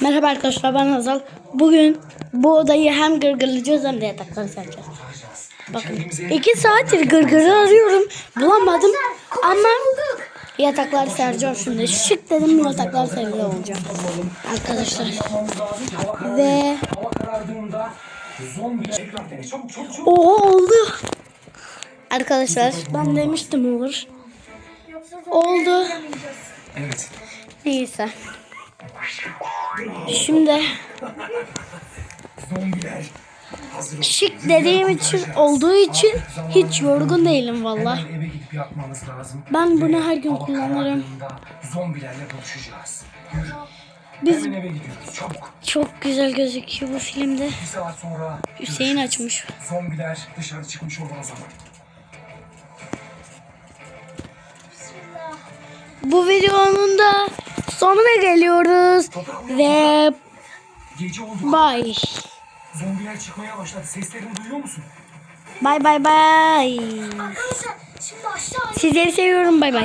Merhaba arkadaşlar ben Hazal. Bugün bu odayı hem gırgırlayacağız hem de yatakları sereceğiz. Bakın iki saattir gırgırı arıyorum bulamadım ama yatakları sereceğim şimdi. Şık dedim yataklar serili olacak. Arkadaşlar ve oha oldu. Arkadaşlar ben demiştim olur. Oldu. Evet. Neyse. Şimdi şık dediğim için olduğu için hiç yorgun değilim valla. Ben bunu her gün kullanırım. Zombilerle buluşacağız. Biz çok güzel gözüküyor bu filmde. Hüseyin açmış. zombiler dışarı çıkmış olur o zaman. Bu videonun da sonuna geliyoruz. Ve Gece oldu. bye. Zombiler çıkmaya başladı. Seslerini duyuyor musun? Arkadaşlar şimdi aşağı Sizleri seviyorum bye bye.